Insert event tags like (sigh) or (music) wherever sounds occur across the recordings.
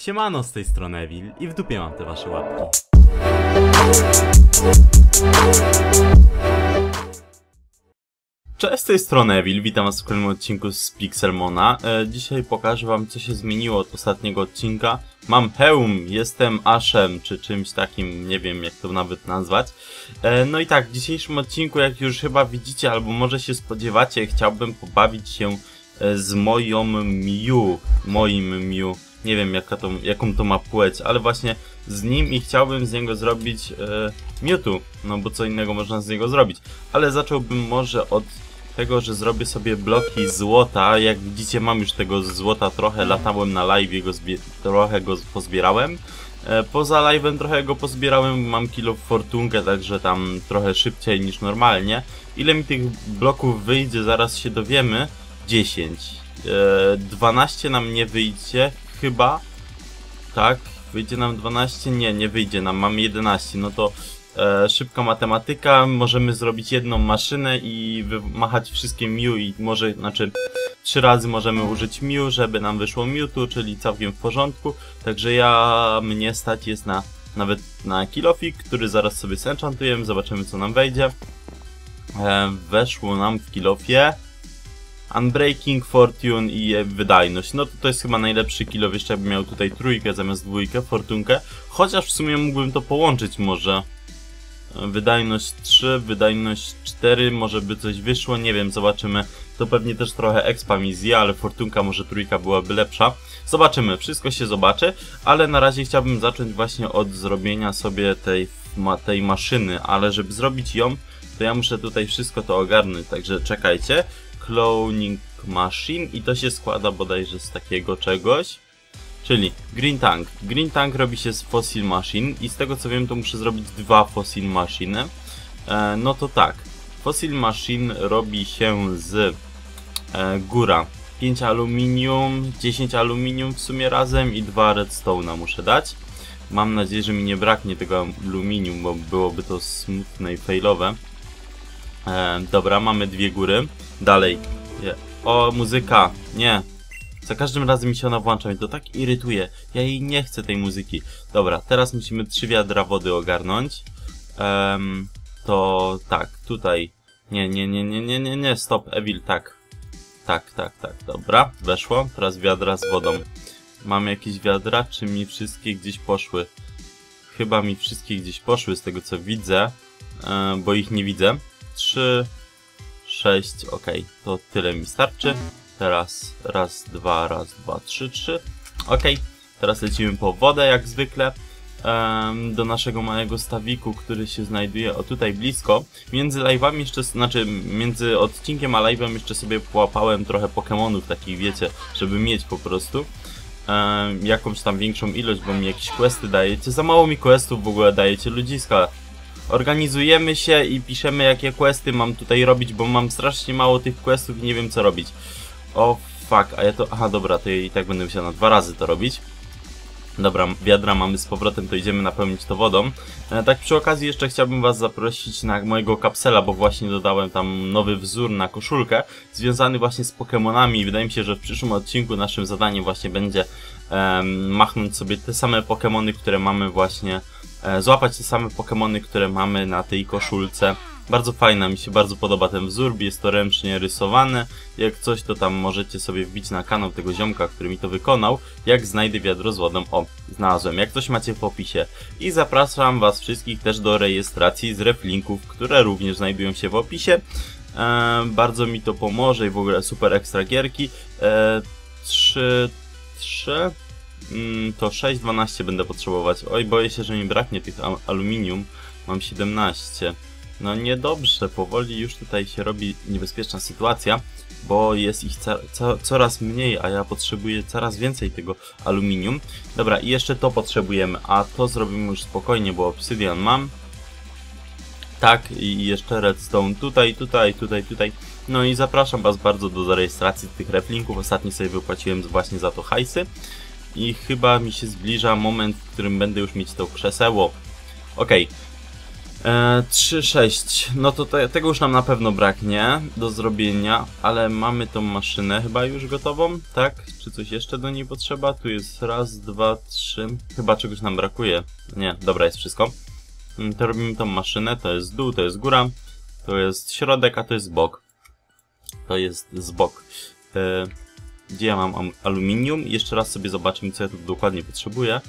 Siemano, z tej strony Evil i w dupie mam te wasze łapki. Cześć, z tej strony Evil, witam was w kolejnym odcinku z Pixelmona. E, dzisiaj pokażę wam co się zmieniło od ostatniego odcinka. Mam hełm, jestem Ashem, czy czymś takim, nie wiem jak to nawet nazwać. E, no i tak, w dzisiejszym odcinku, jak już chyba widzicie, albo może się spodziewacie, chciałbym pobawić się e, z moją Miu, moim Miu. Nie wiem jaka to, jaką to ma płeć, ale właśnie z nim i chciałbym z niego zrobić e, Mewtwo, no bo co innego można z niego zrobić. Ale zacząłbym może od tego, że zrobię sobie bloki złota. Jak widzicie mam już tego złota trochę, latałem na live, go trochę go pozbierałem. E, poza live'em trochę go pozbierałem, mam kilo fortunkę, także tam trochę szybciej niż normalnie. Ile mi tych bloków wyjdzie, zaraz się dowiemy. 10. E, 12 nam nie wyjdzie, chyba. Tak, wyjdzie nam 12? Nie, nie wyjdzie nam, mamy 11. No to e, szybka matematyka, możemy zrobić jedną maszynę i wymachać wszystkie Mew i może, znaczy trzy razy możemy użyć Mew, żeby nam wyszło Mewtwo, czyli całkiem w porządku. Także ja, mnie stać jest na nawet na kilofik, który zaraz sobie zenchantujemy, zobaczymy co nam wejdzie. E, weszło nam w kilofie Unbreaking, Fortune i wydajność. No to to jest chyba najlepszy kilo, jeszcze jakbym miał tutaj trójkę zamiast dwójkę, fortunkę. Chociaż w sumie mógłbym to połączyć może. Wydajność 3, wydajność 4, może by coś wyszło, nie wiem, zobaczymy. To pewnie też trochę expa mi zje, ale fortunka może trójka byłaby lepsza. Zobaczymy, wszystko się zobaczy, ale na razie chciałbym zacząć właśnie od zrobienia sobie tej, tej maszyny, ale żeby zrobić ją, to ja muszę tutaj wszystko to ogarnąć, także czekajcie. Cloning Machine i to się składa bodajże z takiego czegoś. Czyli Green Tank. Green Tank robi się z Fossil Machine i z tego co wiem to muszę zrobić dwa Fossil Machine. E, no to tak. Fossil Machine robi się z e, góra 5 aluminium, 10 aluminium w sumie razem i 2 redstone'a muszę dać. Mam nadzieję, że mi nie braknie tego aluminium, bo byłoby to smutne i failowe. E, dobra, mamy dwie góry. Dalej. O, muzyka. Nie. Za każdym razem mi się ona włącza, mnie to tak irytuje. Ja jej nie chcę tej muzyki. Dobra, teraz musimy trzy wiadra wody ogarnąć. Um, to tak, tutaj. Nie, nie, nie, nie, nie, nie, nie, stop, Evil, tak. Tak, tak, tak, dobra, weszło. Teraz wiadra z wodą. Mamy jakieś wiadra, czy mi wszystkie gdzieś poszły? Chyba mi wszystkie gdzieś poszły z tego co widzę, e, bo ich nie widzę. Trzy, 6, ok, to tyle mi starczy. Teraz raz, dwa, raz, dwa, trzy, trzy. Ok, teraz lecimy po wodę jak zwykle do naszego małego stawiku, który się znajduje o tutaj blisko. Między live'ami jeszcze, znaczy między odcinkiem a live'em jeszcze sobie połapałem trochę Pokémonów takich, wiecie, żeby mieć po prostu. Jakąś tam większą ilość, bo mi jakieś questy dajecie. Za mało mi questów w ogóle dajecie, ludziska organizujemy się i piszemy jakie questy mam tutaj robić, bo mam strasznie mało tych questów i nie wiem co robić. O fuck, a ja to... Aha, dobra, to i tak będę musiał na dwa razy to robić. Dobra, wiadra mamy z powrotem, to idziemy napełnić to wodą. E, tak przy okazji jeszcze chciałbym was zaprosić na mojego kapsela, bo właśnie dodałem tam nowy wzór na koszulkę, związany właśnie z Pokémonami i wydaje mi się, że w przyszłym odcinku naszym zadaniem właśnie będzie machnąć sobie te same Pokémony, które mamy właśnie złapać te same Pokémony, które mamy na tej koszulce. Bardzo fajna, mi się bardzo podoba ten wzór, jest to ręcznie rysowane. Jak coś, to tam możecie sobie wbić na kanał tego ziomka, który mi to wykonał. Jak znajdę wiadro z wodą, o, znalazłem. Jak coś macie w opisie. I zapraszam was wszystkich też do rejestracji z reflinków, które również znajdują się w opisie. E, bardzo mi to pomoże i w ogóle super ekstra gierki. E, 3, 3, Mm, to 6-12 będę potrzebować. Oj, boję się, że mi braknie tych aluminium. Mam 17. No niedobrze, powoli już tutaj się robi niebezpieczna sytuacja, bo jest ich co, coraz mniej, a ja potrzebuję coraz więcej tego aluminium. Dobra, i jeszcze to potrzebujemy, a to zrobimy już spokojnie, bo obsydian mam. Tak, i jeszcze redstone tutaj, tutaj, tutaj, tutaj. No i zapraszam Was bardzo do zarejestracji tych reflinków. Ostatnio sobie wypłaciłem właśnie za to hajsy i chyba mi się zbliża moment, w którym będę już mieć to krzeseło. Ok. E, 3-6. No to te, tego już nam na pewno braknie do zrobienia, ale mamy tą maszynę chyba już gotową, tak? Czy coś jeszcze do niej potrzeba? Tu jest raz, dwa, trzy. Chyba czegoś nam brakuje. Nie, dobra, jest wszystko. Mm, To robimy tą maszynę, to jest dół, to jest góra, to jest środek, a to jest bok. To jest z bok. E, gdzie ja mam am- aluminium? Jeszcze raz sobie zobaczymy, co ja tu dokładnie potrzebuję.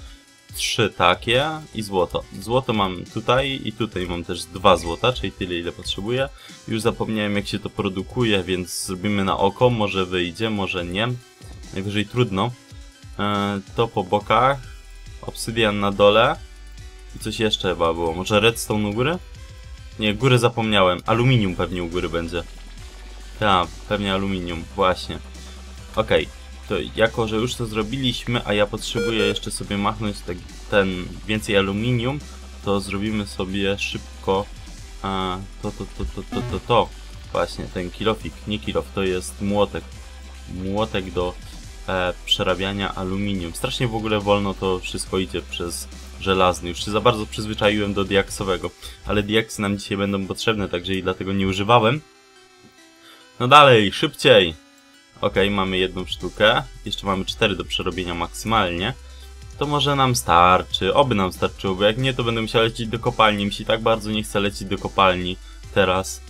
Trzy takie i złoto. Złoto mam tutaj i tutaj mam też dwa złota, czyli tyle, ile potrzebuję. Już zapomniałem, jak się to produkuje, więc zrobimy na oko. Może wyjdzie, może nie. Najwyżej trudno. E, to po bokach. Obsydian na dole. I coś jeszcze chyba było. Może redstone u góry? Nie, góry zapomniałem. Aluminium pewnie u góry będzie. Tak, pewnie aluminium, właśnie. Okej, to jako, że już to zrobiliśmy, a ja potrzebuję jeszcze sobie machnąć te, ten więcej aluminium, to zrobimy sobie szybko a, to, to, to, to, to, to, to. Właśnie, ten kilofik, nie kilof, to jest młotek. Młotek do e, przerabiania aluminium. Strasznie w ogóle wolno to wszystko idzie przez żelazny. Już się za bardzo przyzwyczaiłem do diaksowego, ale diaksy nam dzisiaj będą potrzebne, także i dlatego nie używałem. No dalej, szybciej! Okej, mamy jedną sztukę. Jeszcze mamy cztery do przerobienia maksymalnie. To może nam starczy. Oby nam starczyło, bo jak nie, to będę musiał lecieć do kopalni. Mi się tak bardzo nie chce lecieć do kopalni teraz.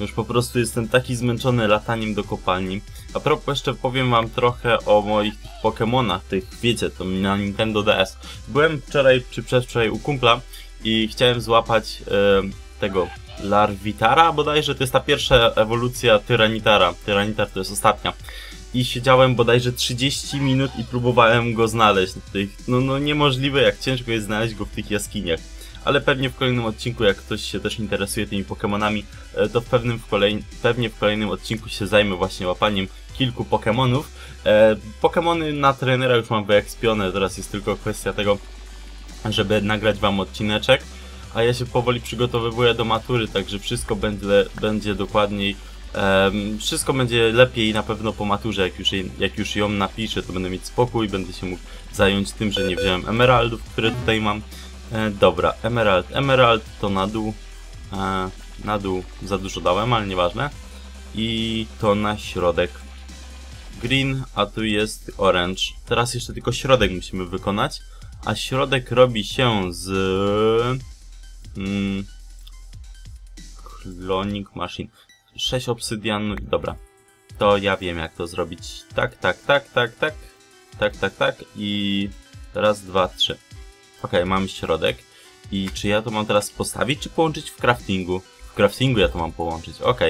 Już po prostu jestem taki zmęczony lataniem do kopalni. A propos jeszcze powiem wam trochę o moich tych Pokemonach, tych wiecie, to na Nintendo DS. Byłem wczoraj czy przedwczoraj u kumpla i chciałem złapać e, tego Larvitara bodajże, to jest ta pierwsza ewolucja Tyranitara. Tyranitar to jest ostatnia. I siedziałem bodajże 30 minut i próbowałem go znaleźć. no, no niemożliwe jak ciężko jest znaleźć go w tych jaskiniach. Ale pewnie w kolejnym odcinku, jak ktoś się też interesuje tymi Pokemonami, e, to w pewnym w kolej... pewnie w kolejnym odcinku się zajmę właśnie łapaniem kilku Pokemonów. E, Pokemony na trenera już mam wyekspione, teraz jest tylko kwestia tego, żeby nagrać wam odcineczek. A ja się powoli przygotowywuję do matury, także wszystko będzie, będzie dokładniej. em, wszystko będzie lepiej na pewno po maturze, jak już, jej- jak już ją napiszę, to będę mieć spokój, będę się mógł zająć tym, że nie wziąłem emeraldów, które tutaj mam. E, dobra, emerald, emerald to na dół. E, na dół za dużo dałem, ale nieważne. I to na środek. Green, a tu jest orange. Teraz jeszcze tylko środek musimy wykonać. A środek robi się z... Mm, cloning machine. 6 obsydianu, dobra. To ja wiem jak to zrobić. Tak, tak, tak, tak, tak. Tak, tak, tak. I raz, dwa, trzy. Ok, mamy środek. I czy ja to mam teraz postawić, czy połączyć w craftingu? W craftingu ja to mam połączyć, ok.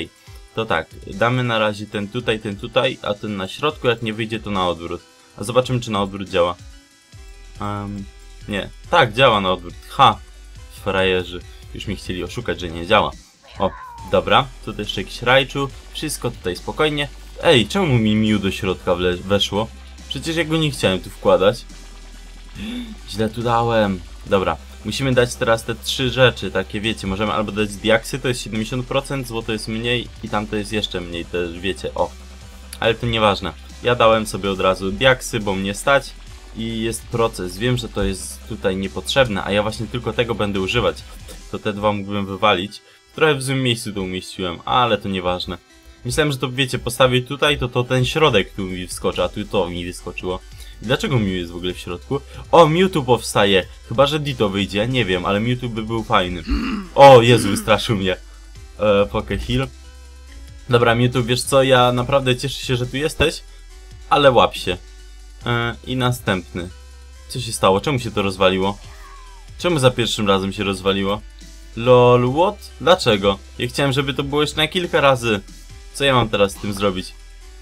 To tak, damy na razie ten tutaj, ten tutaj, a ten na środku, jak nie wyjdzie to na odwrót. A zobaczymy czy na odwrót działa. Um, nie, tak, działa na odwrót. Ha! Frajerzy. Już mi chcieli oszukać, że nie działa. O, dobra, tutaj jeszcze jakiś rajczu. Wszystko tutaj spokojnie. Ej, czemu mi Miu do środka weszło? Przecież ja go nie chciałem tu wkładać. (gasps) Źle tu dałem. Dobra, musimy dać teraz te trzy rzeczy, takie wiecie, możemy albo dać diaksy, to jest 70%, złoto jest mniej i tam to jest jeszcze mniej, też wiecie, o. Ale to nieważne. Ja dałem sobie od razu diaksy, bo mnie stać i jest proces. Wiem, że to jest tutaj niepotrzebne, a ja właśnie tylko tego będę używać. To te dwa mógłbym wywalić. Trochę w złym miejscu to umieściłem, ale to nieważne. Myślałem, że to wiecie, postawię tutaj, to to ten środek tu mi wskoczy, a tu to mi wyskoczyło. Dlaczego Mew jest w ogóle w środku? O, Mewtwo powstaje! Chyba, że Ditto wyjdzie, nie wiem, ale Mewtwo by był fajny. O, Jezu, wystraszył mnie. E, Poke Heal. Dobra, Mewtwo, wiesz co, ja naprawdę cieszę się, że tu jesteś, ale łap się. E, I następny. Co się stało? Czemu się to rozwaliło? Czemu za pierwszym razem się rozwaliło? LOL, what? Dlaczego? Ja chciałem, żeby to było jeszcze na kilka razy. Co ja mam teraz z tym zrobić?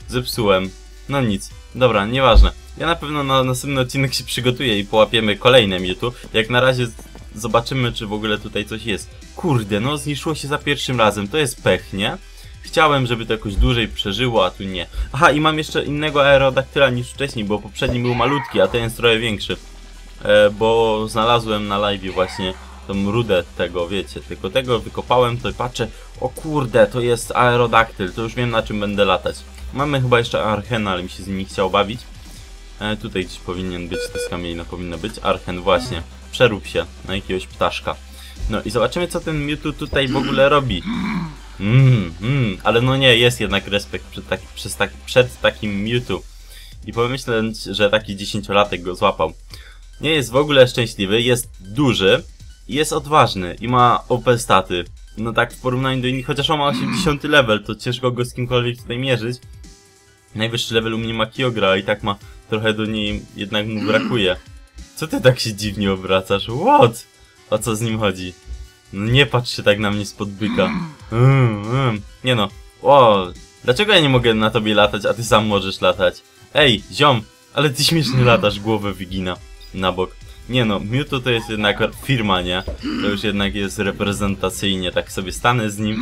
Zepsułem. No nic. Dobra, nieważne. Ja na pewno na następny odcinek się przygotuję i połapiemy kolejne Mewtwo. Jak na razie zobaczymy, czy w ogóle tutaj coś jest. Kurde, no zniszczyło się za pierwszym razem. To jest pech, nie? Chciałem, żeby to jakoś dłużej przeżyło, a tu nie. Aha, i mam jeszcze innego aerodaktyla niż wcześniej, bo poprzedni był malutki, a ten jest trochę większy. E, bo znalazłem na live właśnie tą rudę tego, wiecie, tylko tego wykopałem, to patrzę, o kurde, to jest aerodaktyl, to już wiem na czym będę latać. Mamy chyba jeszcze Archena, ale mi się z nim nie chciał bawić. E, tutaj gdzieś powinien być, to z kamienia powinno być. Archen, właśnie. Przerób się na jakiegoś ptaszka. No i zobaczymy co ten Mewtwo tutaj w ogóle robi. Mmm, mm, ale no nie, jest jednak respekt przed, taki, przez taki, przed takim Mewtwo. I pomyśleć, że taki dziesięciolatek go złapał. Nie jest w ogóle szczęśliwy, jest duży, jest odważny i ma OP staty. No tak w porównaniu do innych, chociaż on ma 80 level, to ciężko go z kimkolwiek tutaj mierzyć. Najwyższy level u mnie ma Kyogra i tak ma trochę do niej jednak mu brakuje. Co ty tak się dziwnie obracasz? What? O co z nim chodzi? No nie patrz się tak na mnie spod byka. Mm, mm. Nie no. O, dlaczego ja nie mogę na tobie latać, a ty sam możesz latać? Ej, ziom, ale ty śmiesznie (laughs) latasz, głowę wygina na bok. Nie no, Mewtwo to jest jednak firma, nie? To już jednak jest reprezentacyjnie, tak sobie stanę z nim,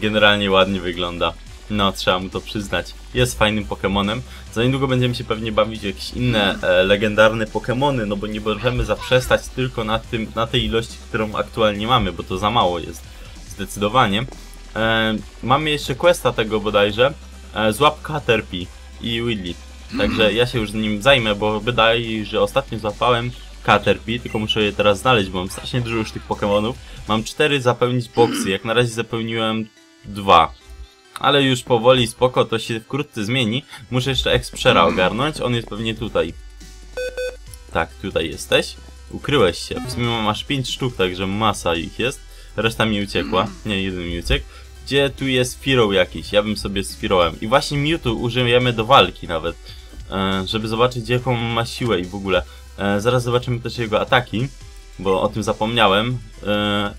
generalnie ładnie wygląda. No, trzeba mu to przyznać. Jest fajnym Pokemonem. Za niedługo będziemy się pewnie bawić w jakieś inne e, legendarne Pokemony, no bo nie możemy zaprzestać tylko na, tym, na tej ilości, którą aktualnie mamy, bo to za mało jest. Zdecydowanie. E, mamy jeszcze questa tego bodajże. E, złap Caterpie i Willy. Także ja się już nim zajmę, bo wydaje że ostatnio złapałem Caterpie, tylko muszę je teraz znaleźć, bo mam strasznie dużo już tych Pokemonów. Mam cztery zapełnić boksy, jak na razie zapełniłem dwa. Ale już powoli, spoko, to się wkrótce zmieni. Muszę jeszcze Expera ogarnąć, on jest pewnie tutaj. Tak, tutaj jesteś. Ukryłeś się. W sumie mam aż 5 sztuk, także masa ich jest. Reszta mi uciekła. Nie, jeden mi uciekł. Gdzie tu jest Firo jakiś? Ja bym sobie z Firołem. I właśnie Mewtwo użyjemy do walki nawet. E, żeby zobaczyć jaką ma siłę i w ogóle. E, zaraz zobaczymy też jego ataki. Bo o tym zapomniałem. E,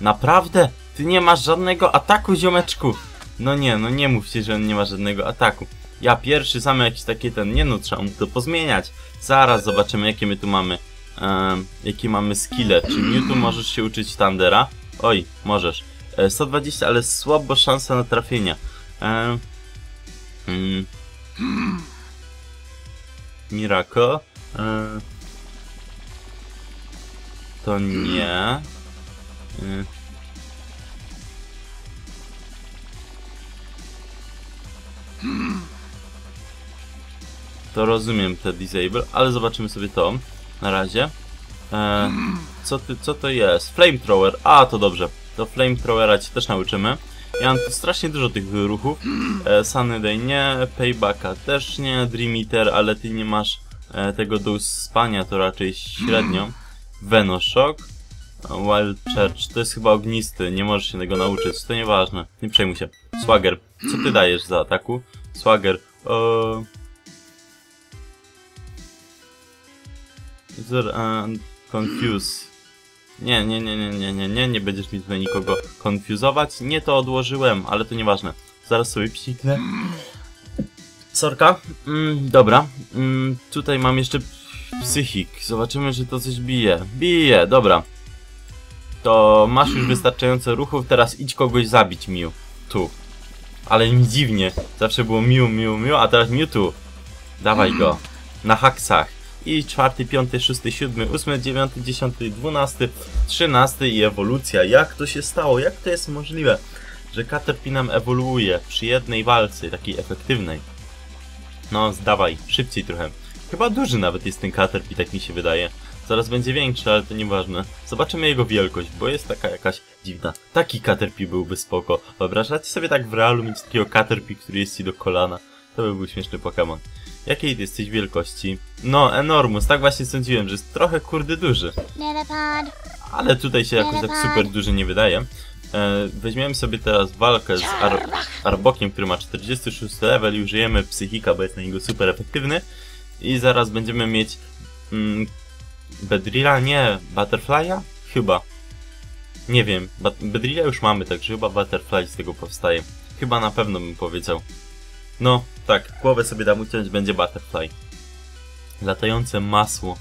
naprawdę? Ty nie masz żadnego ataku, ziomeczku. No nie, no nie mówcie, że on nie ma żadnego ataku. Ja pierwszy, same jakieś takie ten, nie no, trzeba mu to pozmieniać. Zaraz zobaczymy, jakie my tu mamy, jakie mamy skille. Czy Mewtwo możesz się uczyć Thundera? Oj, możesz. E, 120, ale słabo szansa na trafienia. E, mm, Miracle. E, to nie. E, To rozumiem te disable, ale zobaczymy sobie to na razie. E, co, ty, co to jest? Flamethrower. A, to dobrze. To flamethrowera ci też nauczymy. Ja mam strasznie dużo tych ruchów. E, Sunny Day nie, Paybacka też nie, Dream Eater, ale ty nie masz e, tego do spania, to raczej średnio. Venoshock. Wild Church, to jest chyba ognisty, nie możesz się tego nauczyć, to nieważne, nie przejmuj się. Swagger, co ty dajesz za ataku? Swagger, eee... User and confuse. Nie, nie, nie, nie, nie, nie, nie, nie będziesz mi tutaj nikogo konfuzować. Nie to odłożyłem, ale to nieważne. Zaraz sobie psiknę. Sorka. Mm, dobra. Mm, tutaj mam jeszcze psychik. Zobaczymy, czy to coś bije. Bije, dobra. To masz już wystarczająco ruchów, teraz idź kogoś zabić, Miu. Tu. Ale mi dziwnie. Zawsze było Miu, Miu, Miu, a teraz tu. Dawaj go. Na haksach. I czwarty, piąty, szósty, siódmy, ósmy, dziewiąty, dziesiąty, dwunasty, trzynasty i ewolucja. Jak to się stało? Jak to jest możliwe, że Caterpie nam ewoluuje przy jednej walce, takiej efektywnej? No, zdawaj, szybciej trochę. Chyba duży nawet jest ten Caterpie, tak mi się wydaje. Zaraz będzie większy, ale to nieważne. Zobaczymy jego wielkość, bo jest taka jakaś dziwna. Taki Caterpie byłby spoko. Wyobrażacie sobie tak w realu mieć takiego Caterpie, który jest ci do kolana? To by był śmieszny Pokémon. Jakiej ty jesteś wielkości? No, enormus, tak właśnie sądziłem, że jest trochę kurde duży. Ale tutaj się jakoś tak super duży nie wydaje. E, weźmiemy sobie teraz walkę z Ar Arbokiem, który ma 46 level i użyjemy psychika, bo jest na niego super efektywny. I zaraz będziemy mieć... Mm, Bedrilla? Nie. Butterfly'a? Chyba. Nie wiem. Bedrilla już mamy, także chyba Butterfly z tego powstaje. Chyba na pewno bym powiedział. No, tak. Głowę sobie dam uciąć, będzie Butterfly. Latające masło.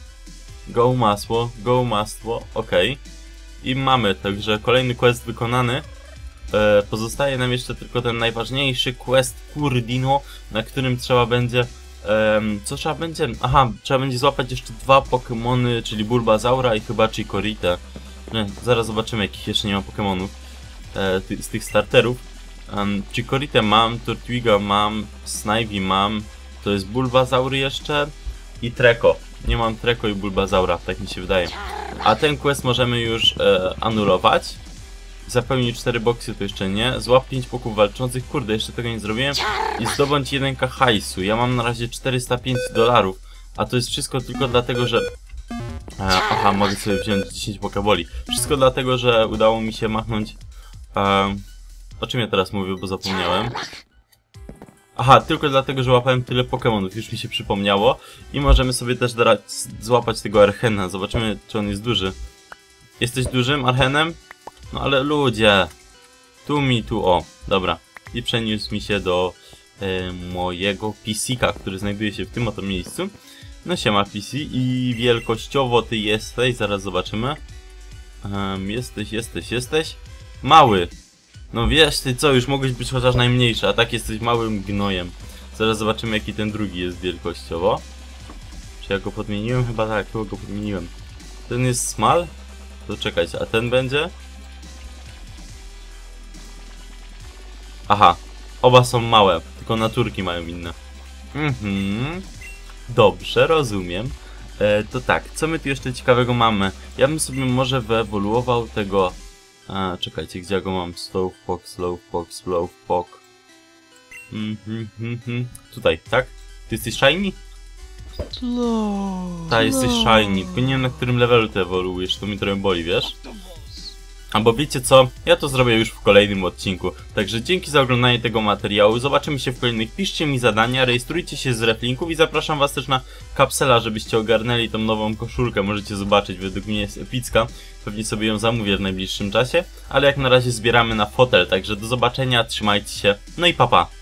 Go masło, go masło, ok. I mamy, także kolejny quest wykonany. E, pozostaje nam jeszcze tylko ten najważniejszy quest Kurdino, na którym trzeba będzie... co trzeba będzie? Aha, trzeba będzie złapać jeszcze dwa Pokémony, czyli Bulbazaura i chyba Chikorita. Nie, zaraz zobaczymy jakich jeszcze nie ma Pokémonów e, z tych starterów. Um, Chikorita mam, Turtwiga mam, Snivy mam, to jest Bulbazaur jeszcze i Treko. Nie mam Treko i Bulbazaura, tak mi się wydaje. A ten quest możemy już e, anulować. Zapełnić 4 boksy to jeszcze nie. Złap 5 poków walczących. Kurde, jeszcze tego nie zrobiłem. I zdobądź 1k hajsu. Ja mam na razie 405 dolarów. A to jest wszystko tylko dlatego, że... E, aha, mogę sobie wziąć 10 pokeboli. Wszystko dlatego, że udało mi się machnąć... E, o czym ja teraz mówię, bo zapomniałem. Aha, tylko dlatego, że łapałem tyle Pokémonów, już mi się przypomniało. I możemy sobie też złapać tego Archena. Zobaczymy, czy on jest duży. Jesteś dużym Archenem? No ale ludzie. Tu mi, tu o. Dobra. I przeniósł mi się do e, mojego PC-ka, który znajduje się w tym oto miejscu. No siema PC i wielkościowo ty jesteś, zaraz zobaczymy. Um, jesteś, jesteś, jesteś. Mały. No wiesz ty co, już mogłeś być chociaż najmniejszy, a tak jesteś małym gnojem. Zaraz zobaczymy jaki ten drugi jest wielkościowo. Czy ja go podmieniłem? Chyba tak, chyba go podmieniłem. Ten jest smal? To czekajcie, a ten będzie? Aha, oba są małe, tylko naturki mają inne. Mhm, dobrze, rozumiem. E, to tak, co my tu jeszcze ciekawego mamy? Ja bym sobie może wyewoluował tego... A, czekajcie, gdzie ja go mam? Slowpoke, Slowpoke, Slowpoke. Mhm, mhm, tutaj, tak? Ty jesteś shiny? Slow. Tak, jesteś shiny, tylko nie wiem na którym levelu ty ewoluujesz, to mi trochę boli, wiesz? Albo wiecie co, ja to zrobię już w kolejnym odcinku. Także dzięki za oglądanie tego materiału, zobaczymy się w kolejnych, piszcie mi zadania, rejestrujcie się z reflinków i zapraszam was też na kapsela, żebyście ogarnęli tą nową koszulkę, możecie zobaczyć, według mnie jest epicka. Pewnie sobie ją zamówię w najbliższym czasie, ale jak na razie zbieramy na fotel, także do zobaczenia, trzymajcie się, no i papa. Pa.